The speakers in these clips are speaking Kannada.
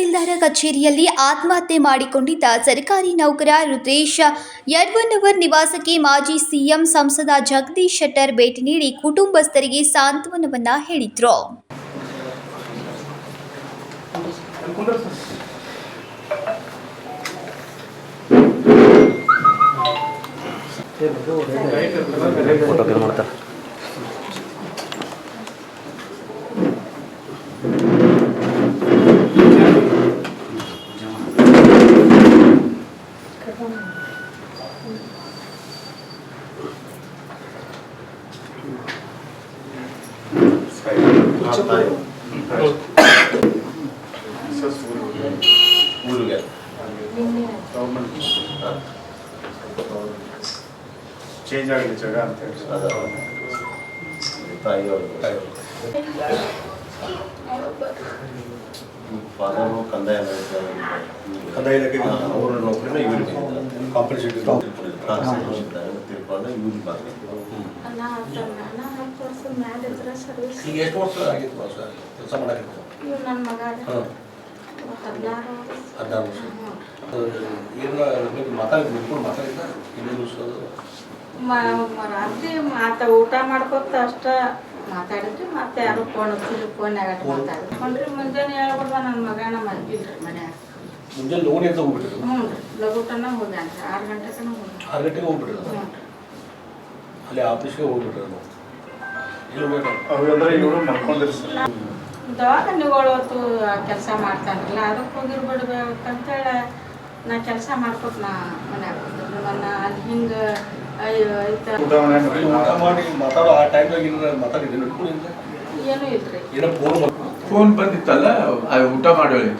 ತಹಸೀಲ್ದಾರ ಕಚೇರಿಯಲ್ಲಿ ಆತ್ಮಹತ್ಯೆ ಮಾಡಿಕೊಂಡಿದ್ದ ಸರ್ಕಾರಿ ನೌಕರ ರುದ್ರೇಶ್. ಯಡ್ವನ್ನವರ್ ನಿವಾಸಕ್ಕೆ ಮಾಜಿ ಸಿಎಂ ಸಂಸದ ಜಗದೀಶ್ ಶೆಟ್ಟರ್ ಭೇಟಿ ನೀಡಿ ಕುಟುಂಬಸ್ಥರಿಗೆ ಸಾಂತ್ವನವನ್ನ ಹೇಳಿದ್ರು. ಫೋಟೋ ಮಾಡ್ತಾರೆ ಊರಿಗೆ ಚೇಂಜ್ ಆಗಿದೆ ಜಾಗ ಅಂತ ಫಾದರು ಕಂದಾಯ ಕಂದಾಯ ಇಲಾಖೆಗೆ? ಅವರ ನೌಕರಿನ ಇವ್ರಿಗೆ ಕಾಂಪನ್ಸೇಟ್ ತಿಳ್ಕೊಂಡು ಇವ್ರಿಗೆ ವರ್ಷದ ಮ್ಯಾಲೆ ಇದ್ರೆ ಸರ್ವಿಸ್ ಈಗ ಎಷ್ಟು ವರ್ಷ ಆಗಿತ್ತು ಬಾಸ ಕೆಲಸ ಮಾಡಕ್ಕೆ ಇವ್ ನನ್ನ ಮಗ ಹಾಂ. ಹದಿನಾರು ವರ್ಷ. ಹದಿನಾರು ವರ್ಷ. ಹ್ಞೂ ಏನು ನೀವು ಮಾತಾಡಿ ನಿಂತ್ಕೊಂಡು ಮಾತಾಡಿದ್ದ? ಇನ್ನೇನು ದಿವಸ ರಾತ್ರಿ ಮಾತ ಊಟ ಮಾಡ್ಕೊತ ಅಷ್ಟ ಮಾತಾಡಿದ್ರಿ ಮತ್ತೆ ಯಾರು ಫೋನ್ ಹಚ್ಚಿದ್ರು. ಫೋನ್ಯಾಗ ಮಾತಾಡಿದ್ರಿ ಮುಂಜಾನೆ ಹೇಳ್ಬಿಡ್ದ ನನ್ನ ಮಗ ನಮ್ಮ ಇಲ್ರಿ ಮನ್ಯಾಗ. ಮುಂಜಾನೆ ಲೋನ್ ಹೋಗ್ಬಿಟ್ಟಿದ್ರು ಹ್ಞೂ ರೀ. ಲಘುಟನ ಹೋಗ್ಯಾನ್ರಿ. ಆರು ಗಂಟೆ ಹೋಗ್ಯಾನ ಆರು ಗಂಟೆಗೆ ಹೋಗ್ಬಿಟ್ಟಿದ್ರು ಅಲ್ಲಿ ಆಫೀಸ್ಗೆ ಹೋಗ್ಬಿಟ್ರು ಅವೆಲ್ಲ ಇವರು ಮಲ್ಕೊಂಡಿರಿ ಸರ್ ದವಾಖಾನಿಗಳು ಹೊತ್ತು ಕೆಲಸ ಮಾಡ್ತಾನಲ್ಲ ಅದಕ್ಕೆ ಹೋಗಿರ್ಬಿಡ್ಬೇಕಂತೇಳಿ ನಾ ಕೆಲಸ ಮಾಡ್ಕೊತ ನಾ ಮನ್ಯಾಗ. ನನ್ನ ಅಲ್ಲಿ ಹಿಂಗೆ ಏನು ಇಲ್ರಿ. ಫೋನ್ ಫೋನ್ ಬಂದಿತ್ತಲ್ಲ ಅದು ಊಟ ಮಾಡೋಳಿ.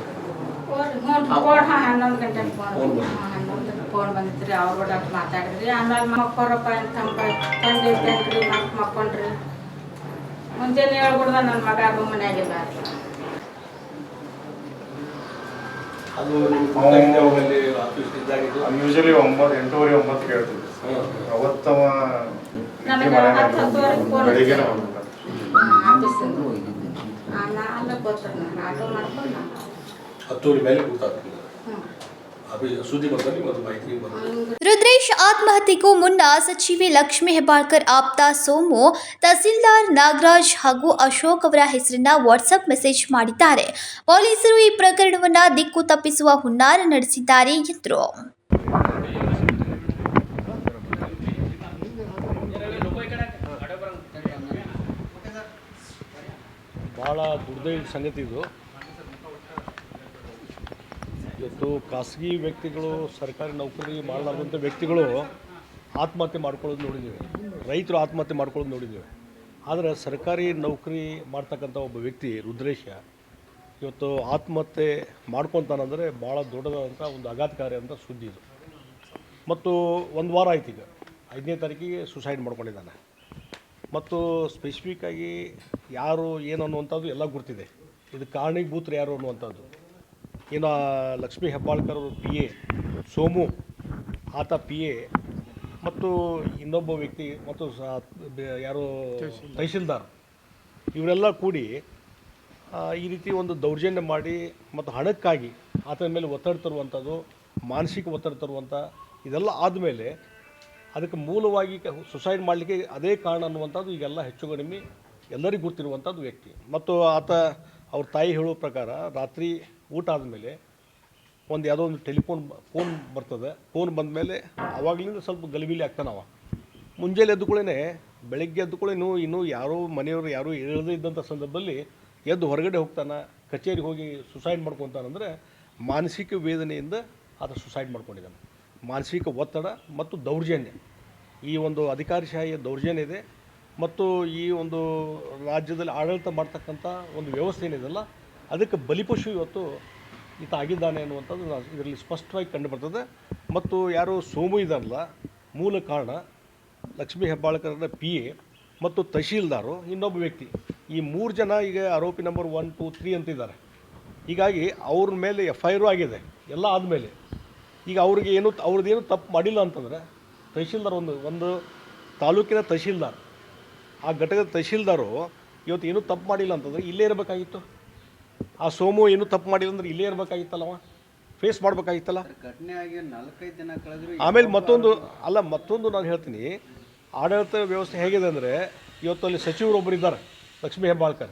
ಫೋನ್ ಹಾ. ಹನ್ನೊಂದು ಗಂಟೆಗೆ ಫೋನ್ ಫೋನ್ ಬಂತು. ಹಾಂ ಹನ್ನೊಂದು ಫೋನ್ ಬಂದಿತ್ರಿ. ಅವ್ರು ಕೂಡ ಮಾತಾಡಿದ್ರಿ. ಆಮೇಲೆ ಮಕ್ಕೋರಪ್ಪ ಅಂತ ತಂದೆ ಮಕ್ ಮಕ್ಕೊಂಡ್ರಿ. ಮುಂಜಾನೆ ಹೇಳ್ಬಿಡ್ದ ನನ್ನ ಮಗ ಅದು ಮನೆಯಾಗಿಲ್ಲ ಅದು ಯೂಶಲಿ ಒಂಬತ್ತು ಎಂಟೂವರೆ ಒಂಬತ್ತು ಕೇಳ್ತಿದ್ದೆ ಅವತ್ತವ ಮೇಲೆ ಗೊತ್ತಾಗ್ತದೆ ರುದ್ರೇಶ್ ಆತ್ಮಹತ್ಯೆಗೂ ಮುನ್ನ ಸಚಿವೆ ಲಕ್ಷ್ಮೀ ಹೆಬ್ಬಾಳ್ಕರ್ ಆಪ್ತ ಸೋಮು ತಹಸೀಲ್ದಾರ್ ನಾಗರಾಜ್ ಹಾಗೂ ಅಶೋಕ್ ಅವರ ಹೆಸರನ್ನ ವಾಟ್ಸಪ್ ಮೆಸೇಜ್ ಮಾಡಿದ್ದಾರೆ. ಪೊಲೀಸರು ಈ ಪ್ರಕರಣವನ್ನ ದಿಕ್ಕು ತಪ್ಪಿಸುವ ಹುನ್ನಾರ ನಡೆಸಿದ್ದಾರೆ ಎಂದರು. ಭಾಳ ದುರ್ದೈವ ಸಂಗತಿ ಇದು. ಇವತ್ತು ಖಾಸಗಿ ವ್ಯಕ್ತಿಗಳು, ಸರ್ಕಾರಿ ನೌಕರಿ ಮಾಡಲಾರ್ದಂಥ ವ್ಯಕ್ತಿಗಳು ಆತ್ಮಹತ್ಯೆ ಮಾಡ್ಕೊಳ್ಳೋದು ನೋಡಿದ್ದೀವಿ. ರೈತರು ಆತ್ಮಹತ್ಯೆ ಮಾಡ್ಕೊಳ್ಳೋದು ನೋಡಿದ್ದೀವಿ. ಆದರೆ ಸರ್ಕಾರಿ ನೌಕರಿ ಮಾಡ್ತಕ್ಕಂಥ ಒಬ್ಬ ವ್ಯಕ್ತಿ ರುದ್ರೇಶ ಇವತ್ತು ಆತ್ಮಹತ್ಯೆ ಮಾಡ್ಕೊತಾನಂದರೆ ಭಾಳ ದೊಡ್ಡದಾದಂಥ ಒಂದು ಆಘಾತಕಾರಿ ಅಂತ ಸುದ್ದಿ ಇದು. ಮತ್ತು ಒಂದು ವಾರ ಆಯ್ತು ಈಗ. ಐದನೇ ತಾರೀಕಿಗೆ ಸುಸೈಡ್ ಮಾಡ್ಕೊಂಡಿದ್ದಾನೆ. ಮತ್ತು ಸ್ಪೆಸಿಫಿಕ್ಕಾಗಿ ಯಾರು ಏನು ಅನ್ನುವಂಥದ್ದು ಎಲ್ಲ ಗುರ್ತಿದೆ. ಇದು ಕಾರಣೀಭೂತರು ಯಾರು ಅನ್ನುವಂಥದ್ದು. ಇನ್ನು ಲಕ್ಷ್ಮಿ ಹೆಬ್ಬಾಳ್ಕರ್ ಅವರು ಪಿ ಎ ಸೋಮು ಆತ ಪಿ ಎ ಮತ್ತು ಇನ್ನೊಬ್ಬ ವ್ಯಕ್ತಿ ಮತ್ತು ಯಾರು ತಹಶೀಲ್ದಾರ್. ಇವರೆಲ್ಲ ಕೂಡಿ ಈ ರೀತಿ ಒಂದು ದೌರ್ಜನ್ಯ ಮಾಡಿ ಮತ್ತು ಹಣಕ್ಕಾಗಿ ಆತನ ಮೇಲೆ ಒತ್ತಡ ತರುವಂಥದ್ದು ಮಾನಸಿಕ ಒತ್ತಡ ತರುವಂಥ ಇದೆಲ್ಲ ಆದಮೇಲೆ ಅದಕ್ಕೆ ಮೂಲವಾಗಿ ಸುಸೈಡ್ ಮಾಡಲಿಕ್ಕೆ ಅದೇ ಕಾರಣ ಅನ್ನುವಂಥದ್ದು ಈಗೆಲ್ಲ ಹೆಚ್ಚು ಕಡಿಮೆ ಎಲ್ಲರಿಗೂ ಗೊತ್ತಿರುವಂಥದ್ದು ವ್ಯಕ್ತಿ. ಮತ್ತು ಆತ ಅವ್ರ ತಾಯಿ ಹೇಳೋ ಪ್ರಕಾರ ರಾತ್ರಿ ಊಟ ಆದಮೇಲೆ ಒಂದು ಯಾವುದೋ ಒಂದು ಟೆಲಿಫೋನ್ ಫೋನ್ ಬರ್ತದೆ. ಫೋನ್ ಬಂದಮೇಲೆ ಆವಾಗಲಿಂದ ಸ್ವಲ್ಪ ಗಲಿಬಿಲಿ ಆಗ್ತಾನವ ಮುಂಜಾನೆ ಎದ್ದು ಕೂಡಲೇ ಬೆಳಗ್ಗೆ ಎದ್ದು ಕೂಡ ಇನ್ನೂ ಯಾರೋ ಮನೆಯವರು ಯಾರೂ ಇಳದೇ ಇದ್ದಂಥ ಸಂದರ್ಭದಲ್ಲಿ ಎದ್ದು ಹೊರಗಡೆ ಹೋಗ್ತಾನೆ, ಕಚೇರಿಗೆ ಹೋಗಿ ಸುಸೈಡ್ ಮಾಡ್ಕೊತಾನಂದರೆ ಮಾನಸಿಕ ವೇದನೆಯಿಂದ ಆತ ಸುಸೈಡ್ ಮಾಡ್ಕೊಂಡಿದ್ದಾನೆ. ಮಾನಸಿಕ ಒತ್ತಡ ಮತ್ತು ದೌರ್ಜನ್ಯ. ಈ ಒಂದು ಅಧಿಕಾರಶಾಹಿಯ ದೌರ್ಜನ್ಯ ಇದೆ. ಮತ್ತು ಈ ಒಂದು ರಾಜ್ಯದಲ್ಲಿ ಆಡಳಿತ ಮಾಡ್ತಕ್ಕಂಥ ಒಂದು ವ್ಯವಸ್ಥೆ ಏನಿದೆಯಲ್ಲ ಅದಕ್ಕೆ ಬಲಿಪಶು ಇವತ್ತು ಈತ ಆಗಿದ್ದಾನೆ ಅನ್ನುವಂಥದ್ದು ನಾವು ಇದರಲ್ಲಿ ಸ್ಪಷ್ಟವಾಗಿ ಕಂಡುಬರ್ತದೆ. ಮತ್ತು ಯಾರು ಸೋಮು ಇದಾರಲ್ಲ, ಮೂಲ ಕಾರಣ ಲಕ್ಷ್ಮೀ ಹೆಬ್ಬಾಳ್ಕರ ಪಿ ಎ ಮತ್ತು ತಹಶೀಲ್ದಾರು, ಇನ್ನೊಬ್ಬ ವ್ಯಕ್ತಿ. ಈ ಮೂರು ಜನ ಈಗ ಆರೋಪಿ ನಂಬರ್ ಒನ್ ಟು ತ್ರೀ ಅಂತಿದ್ದಾರೆ. ಹೀಗಾಗಿ ಅವ್ರ ಮೇಲೆ ಎಫ್ ಐ ಆರು ಆಗಿದೆ, ಎಲ್ಲ ಆದಮೇಲೆ. ಈಗ ಅವ್ರಿಗೆ ಏನು ಅವ್ರದ್ದೇನು ತಪ್ಪು ಮಾಡಿಲ್ಲ ಅಂತಂದರೆ ತಹಶೀಲ್ದಾರ್ ಒಂದು ಒಂದು ತಾಲೂಕಿನ ತಹಶೀಲ್ದಾರ್. ಆ ಘಟಕದ ತಹಶೀಲ್ದಾರು ಇವತ್ತು ಏನೂ ತಪ್ಪು ಮಾಡಿಲ್ಲ ಅಂತಂದರೆ ಇಲ್ಲೇ ಇರಬೇಕಾಗಿತ್ತು. ಆ ಸೋಮು ಏನು ತಪ್ಪು ಮಾಡಿಲ್ಲ ಅಂದ್ರೆ ಇಲ್ಲೇ ಇರಬೇಕಾಗಿತ್ತಲ್ಲವ? ಫೇಸ್ ಮಾಡ್ಬೇಕಾಗಿತ್ತಲ್ಲ? ಘಟನೆ ಆಗಿ ನಾಲ್ಕೈದು ದಿನ ಕಳೆದ್ರು ಆಮೇಲೆ ಮತ್ತೊಂದು ಅಲ್ಲ ಮತ್ತೊಂದು ನಾನು ಹೇಳ್ತೀನಿ. ಆಡಳಿತ ವ್ಯವಸ್ಥೆ ಹೇಗಿದೆ ಅಂದರೆ ಇವತ್ತು ಅಲ್ಲಿ ಸಚಿವರೊಬ್ಬರು ಇದ್ದಾರೆ ಲಕ್ಷ್ಮೀ ಹೆಬ್ಬಾಳ್ಕರ್.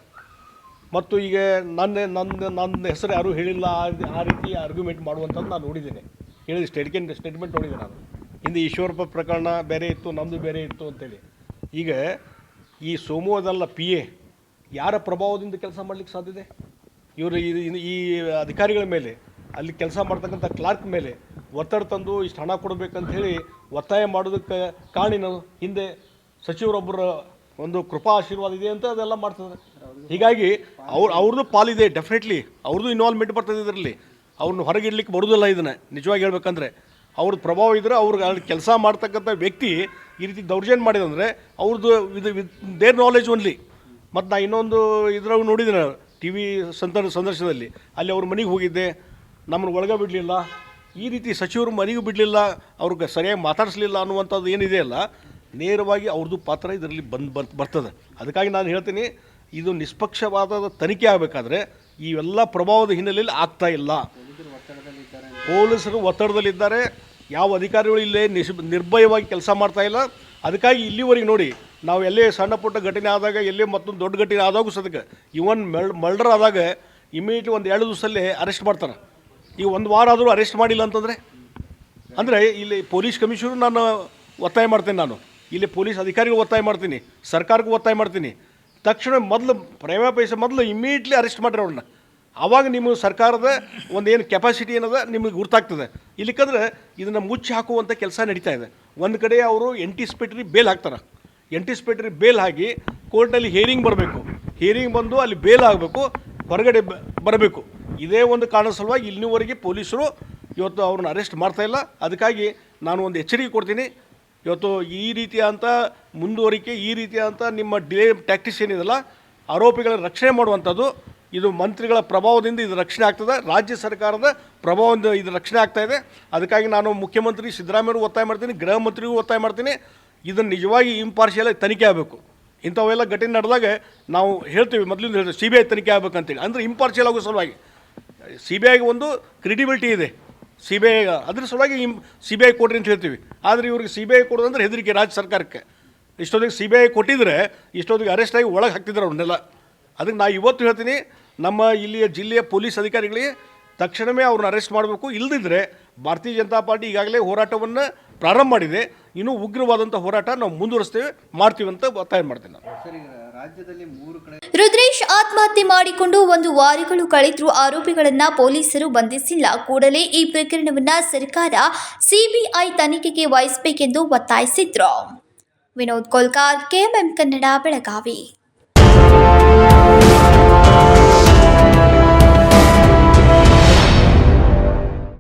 ಮತ್ತು ಈಗ ನನ್ನ ನನ್ನ ನನ್ನ ಹೆಸರು ಯಾರೂ ಹೇಳಿಲ್ಲ ಆ- ಆ ರೀತಿ ಆರ್ಗ್ಯುಮೆಂಟ್ ಮಾಡುವಂಥದ್ದು ನಾನು ನೋಡಿದ್ದೇನೆ. ಹೇಳಿದ ಸ್ಟೇಟ್ಮೆಂಟ್ ಸ್ಟೇಟ್ಮೆಂಟ್ ನೋಡಿದೆ ನಾನು. ಹಿಂದೆ ಈಶ್ವರಪ್ಪ ಪ್ರಕರಣ ಬೇರೆ ಇತ್ತು ನಮ್ಮದು ಬೇರೆ ಇತ್ತು ಅಂತೇಳಿ. ಈಗ ಈ ಸೋಮು ಅದಲ್ಲ ಪಿ ಎ ಯಾರ ಪ್ರಭಾವದಿಂದ ಕೆಲಸ ಮಾಡಲಿಕ್ಕೆ ಸಾಧ್ಯತೆ ಇವರು ಈ- ಅಧಿಕಾರಿಗಳ ಮೇಲೆ, ಅಲ್ಲಿ ಕೆಲಸ ಮಾಡ್ತಕ್ಕಂಥ ಕ್ಲಾರ್ಕ್ ಮೇಲೆ ಒತ್ತಡ ತಂದು ಇಷ್ಟು ಹಣ ಕೊಡಬೇಕಂತ ಹೇಳಿ ಒತ್ತಾಯ ಮಾಡೋದಕ್ಕೆ ಕಾರಣ ಹಿಂದೆ ಸಚಿವರೊಬ್ಬರ ಒಂದು ಕೃಪಾ ಆಶೀರ್ವಾದ ಇದೆ ಅಂತ ಅದೆಲ್ಲ ಮಾಡ್ತದೆ ಹೀಗಾಗಿ ಅವ್ರು ಅವ್ರದ್ದು ಪಾಲಿದೆ ಡೆಫಿನೆಟ್ಲಿ ಅವ್ರದ್ದು ಇನ್ವಾಲ್ವ್ಮೆಂಟ್ ಬರ್ತದೆ ಇದರಲ್ಲಿ. ಅವ್ರನ್ನ ಹೊರಗಿಡ್ಲಿಕ್ಕೆ ಬರೋದಿಲ್ಲ ಇದನ್ನು, ನಿಜವಾಗಿ ಹೇಳ್ಬೇಕಂದ್ರೆ. ಅವ್ರದ್ದು ಪ್ರಭಾವ ಇದ್ದರೆ ಅವ್ರಿಗೆ ಅಲ್ಲಿ ಕೆಲಸ ಮಾಡ್ತಕ್ಕಂಥ ವ್ಯಕ್ತಿ ಈ ರೀತಿ ದೌರ್ಜನ್ಯ ಮಾಡಿದಂದರೆ ಅವ್ರದ್ದು ಇದು ದೇರ್ ನಾಲೆಜ್ ಓನ್ಲಿ ಮತ್ತು ನಾನು ಇನ್ನೊಂದು ಇದ್ರಾಗ ನೋಡಿದ್ದೀನಿ ಟಿ ವಿ ಸಂದರ್ಶನದಲ್ಲಿ ಅಲ್ಲಿ ಅವ್ರ ಮನೆಗೆ ಹೋಗಿದ್ದೆ. ನಮ್ಮನ್ನು ಒಳಗೆ ಬಿಡಲಿಲ್ಲ. ಈ ರೀತಿ ಸಚಿವರು ಮನೆಗೂ ಬಿಡಲಿಲ್ಲ. ಅವ್ರಿಗೆ ಸರಿಯಾಗಿ ಮಾತಾಡಿಸ್ಲಿಲ್ಲ ಅನ್ನುವಂಥದ್ದು ಏನಿದೆ ಅಲ್ಲ, ನೇರವಾಗಿ ಅವ್ರದ್ದು ಪಾತ್ರ ಇದರಲ್ಲಿ ಬಂದು ಬರ್, ಬರ್ತದೆ. ಅದಕ್ಕಾಗಿ ನಾನು ಹೇಳ್ತೀನಿ, ಇದು ನಿಷ್ಪಕ್ಷವಾದ ತನಿಖೆ ಆಗಬೇಕಾದ್ರೆ ಇವೆಲ್ಲ ಪ್ರಭಾವದ ಹಿನ್ನೆಲೆಯಲ್ಲಿ ಆಗ್ತಾ ಇಲ್ಲ. ಪೊಲೀಸರು ಒತ್ತಡದಲ್ಲಿದ್ದಾರೆ. ಯಾವ ಅಧಿಕಾರಿಗಳು ಇಲ್ಲೇ ನಿಶ್, ನಿರ್ಭಯವಾಗಿ ಕೆಲಸ ಮಾಡ್ತಾ ಇಲ್ಲ. ಅದಕ್ಕಾಗಿ ಇಲ್ಲಿವರೆಗೆ ನೋಡಿ ನಾವು ಎಲ್ಲಿ ಸಣ್ಣ ಪುಟ್ಟ ಘಟನೆ ಆದಾಗ, ಎಲ್ಲಿ ಮತ್ತೊಂದು ದೊಡ್ಡ ಘಟನೆ ಆದಾಗೂ ಸದಕ್ಕೆ ಇವನ್ ಮಲ್ ಮರ್ಡರ್ ಆದಾಗ ಇಮಿಡಿಯೇಟ್ಲಿ ಒಂದು ಎರಡು ದಿವಸದಲ್ಲಿ ಅರೆಸ್ಟ್ ಮಾಡ್ತಾರೆ. ಈ ಒಂದು ವಾರ ಆದರೂ ಅರೆಸ್ಟ್ ಮಾಡಿಲ್ಲ ಅಂತಂದರೆ? ಅಂದರೆ ಇಲ್ಲಿ ಪೊಲೀಸ್ ಕಮಿಷನರ್ ನಾನು ಒತ್ತಾಯ ಮಾಡ್ತೇನೆ ನಾನು. ಇಲ್ಲಿ ಪೊಲೀಸ್ ಅಧಿಕಾರಿಗಳು ಒತ್ತಾಯ ಮಾಡ್ತೀನಿ, ಸರ್ಕಾರಕ್ಕೂ ಒತ್ತಾಯ ಮಾಡ್ತೀನಿ. ತಕ್ಷಣ ಮೊದಲು ಪ್ರೈಮ ಪೈಸೆ ಮೊದಲು ಇಮಿಡಿಯೇಟ್ಲಿ ಅರೆಸ್ಟ್ ಮಾಡ್ರಿ ಅವ್ರನ್ನ. ಆವಾಗ ನಿಮ್ಮ ಸರ್ಕಾರದ ಒಂದು ಏನು ಕೆಪಾಸಿಟಿ ಏನದ ನಿಮಗೆ ಗುರ್ತಾಗ್ತದೆ. ಇಲ್ಲಿಕಂದ್ರೆ ಇದನ್ನು ಮುಚ್ಚಿ ಹಾಕುವಂಥ ಕೆಲಸ ನಡೀತಾ ಇದೆ. ಒಂದು ಕಡೆ ಅವರು ಎಂಟಿಸ್ಪೇಟ್ರಿ ಬೇಲ್ ಹಾಕ್ತಾರೆ. ಎಂಟಿಸ್ಪೇಟರಿ ಬೇಲ್ ಹಾಕಿ ಕೋರ್ಟಲ್ಲಿ ಹಿಯರಿಂಗ್ ಬರಬೇಕು. ಹಿಯರಿಂಗ್ ಬಂದು ಅಲ್ಲಿ ಬೇಲ್ ಆಗಬೇಕು, ಹೊರಗಡೆ ಬರಬೇಕು. ಇದೇ ಒಂದು ಕಾರಣ ಸಲುವಾಗಿ ಇಲ್ಲಿವರೆಗೆ ಪೊಲೀಸರು ಇವತ್ತು ಅವ್ರನ್ನ ಅರೆಸ್ಟ್ ಮಾಡ್ತಾ ಇಲ್ಲ. ಅದಕ್ಕಾಗಿ ನಾನು ಒಂದು ಎಚ್ಚರಿಕೆ ಕೊಡ್ತೀನಿ. ಇವತ್ತು ಈ ರೀತಿಯಾದಂಥ ಮುಂದುವರಿಕೆ, ಈ ರೀತಿಯಾದಂಥ ನಿಮ್ಮ ಡಿಲೇ ಟ್ಯಾಕ್ಟಿಸ್ ಏನಿದೆಲ್ಲ, ಆರೋಪಿಗಳ ರಕ್ಷಣೆ ಮಾಡುವಂಥದ್ದು, ಇದು ಮಂತ್ರಿಗಳ ಪ್ರಭಾವದಿಂದ ಇದು ರಕ್ಷಣೆ ಆಗ್ತದೆ. ರಾಜ್ಯ ಸರ್ಕಾರದ ಪ್ರಭಾವದಿಂದ ಇದು ರಕ್ಷಣೆ ಆಗ್ತಾ ಇದೆ. ಅದಕ್ಕಾಗಿ ನಾನು ಮುಖ್ಯಮಂತ್ರಿ ಸಿದ್ದರಾಮಯ್ಯರು ಒತ್ತಾಯ ಮಾಡ್ತೀನಿ, ಗೃಹ ಮಂತ್ರಿಗೂ ಒತ್ತಾಯ ಮಾಡ್ತೀನಿ. ಇದನ್ನು ನಿಜವಾಗಿ ಇಂಪಾರ್ಷಿಯಲ್ ತನಿಖೆ ಆಗಬೇಕು. ಇಂಥವೆಲ್ಲ ಘಟನೆ ನಡೆದಾಗ ನಾವು ಹೇಳ್ತೀವಿ, ಮೊದಲಿಂದ ಹೇಳ್ತೀವಿ ಸಿ ಬಿ ಐ ತನಿಖೆ ಆಗಬೇಕಂತೇಳಿ. ಅಂದರೆ ಇಂಪಾರ್ಷಿಯಲ್ ಆಗೋ ಸಲುವಾಗಿ. ಸಿ ಬಿ ಐಗೆ ಒಂದು ಕ್ರೆಡಿಬಿಲಿಟಿ ಇದೆ. ಸಿ ಬಿ ಐ ಅದ್ರ ಸಲುವಾಗಿ ಇಂ ಸಿ ಬಿ ಐ ಕೊಡ್ರಿ ಅಂತ ಹೇಳ್ತೀವಿ. ಆದರೆ ಇವ್ರಿಗೆ ಸಿ ಬಿ ಐ ಕೊಡೋದಂದ್ರೆ ಹೆದರಿಕೆ ರಾಜ್ಯ ಸರ್ಕಾರಕ್ಕೆ. ಇಷ್ಟೊತ್ತಿಗೆ ಸಿ ಬಿ ಐ ಕೊಟ್ಟಿದ್ರೆ ಇಷ್ಟೊತ್ತಿಗೆ ಅರೆಸ್ಟ್ ಆಗಿ ಒಳಗೆ ಹಾಕ್ತಿದ್ರು ಅವ್ರನ್ನೆಲ್ಲ. ಅದಕ್ಕೆ ನಾ ಇವತ್ತು ಹೇಳ್ತೀನಿ, ನಮ್ಮ ಇಲ್ಲಿಯ ಜಿಲ್ಲೆಯ ಪೊಲೀಸ್ ಅಧಿಕಾರಿಗಳಿಗೆ ತಕ್ಷಣವೇ ಅವ್ರನ್ನ ಅರೆಸ್ಟ್ ಮಾಡಬೇಕು. ಇಲ್ಲದಿದ್ದರೆ ಭಾರತೀಯ ಜನತಾ ಪಾರ್ಟಿ ಈಗಾಗಲೇ ಹೋರಾಟವನ್ನು ಪ್ರಾರಂಭ ಮಾಡಿದೆ. ಇನ್ನೂ ಉಗ್ರವಾದಂಥ ಹೋರಾಟ ನಾವು ಮುಂದುವರಿಸ್ತೇವೆ ಮಾಡ್ತೀವಿ ಅಂತ ಒತ್ತಾಯ ಮಾಡ್ತೇನೆ ನಾನು. ರುದ್ರೇಶ್ ಆತ್ಮಹತ್ಯೆ ಮಾಡಿಕೊಂಡು ಒಂದು ವಾರಿಗಳು ಕಳೆದರೂ ಆರೋಪಿಗಳನ್ನ ಪೊಲೀಸರು ಬಂಧಿಸಿಲ್ಲ. ಕೂಡಲೇ ಈ ಪ್ರಕರಣವನ್ನ ಸರ್ಕಾರ ಸಿಬಿಐ ತನಿಖೆಗೆ ವಹಿಸಬೇಕೆಂದು ಒತ್ತಾಯಿಸಿದ್ರು. ವಿನೋದ್ ಕೋಲ್ಕಾರ್ ಕೆಎಂಎಂ ಕನ್ನಡ ಬೆಳಗಾವಿ.